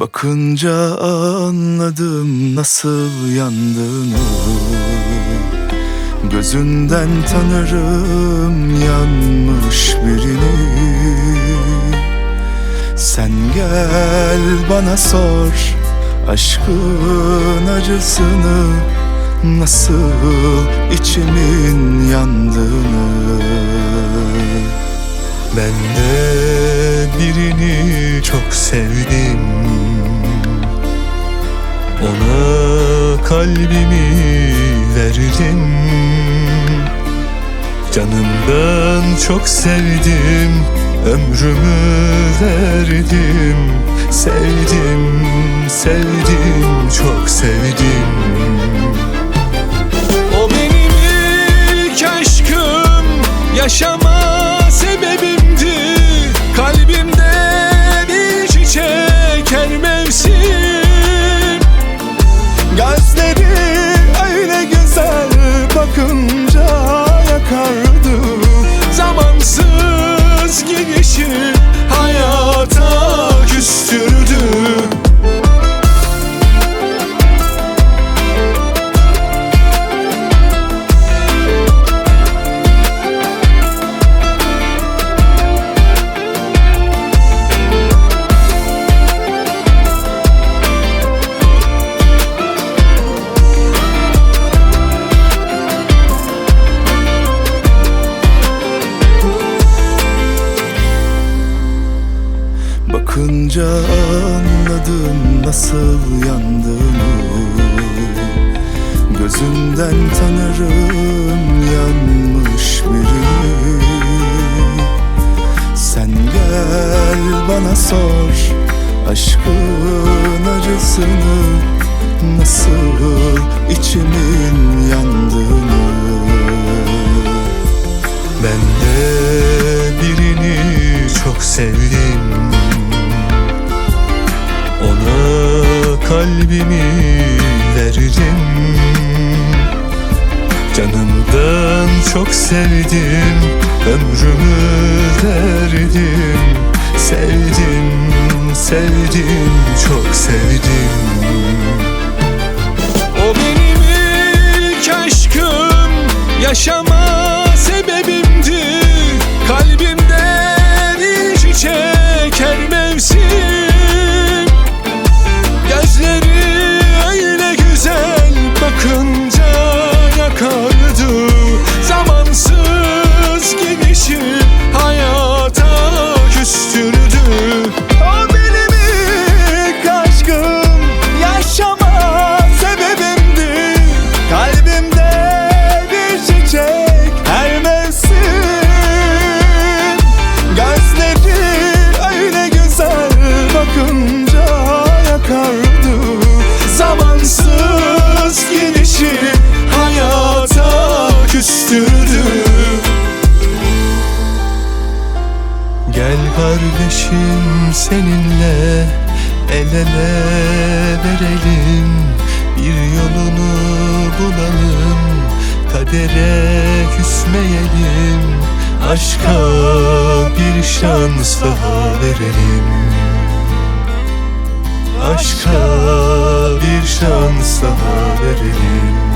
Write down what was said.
Bakınca anladım nasıl yandığını Gözünden tanırım yanmış birini. Sen gel bana sor aşkın acısını Nasıl içimin yandığını. Ben de birini çok sevdim Ona kalbimi verdim Canımdan çok sevdim Ömrümü verdim. Sevdim, sevdim, çok sevdim Bakınca anladım nasıl yandığını Gözünden tanırım yanmış birini Sen gel bana sor aşkın acısını Nasıl içimin yandığını. Ben de birini çok sevdim kalbimi verdim Canımdan çok sevdim Ömrümü verdim. Sevdim, sevdim, çok sevdim. O benim ilk aşkım Yaşama küstürdü Gel kardeşim seninle el ele verelim. Bir yolunu bulalım kadere küsmeyelim. Aşka bir şans daha verelim. Aşka bir şans daha verelim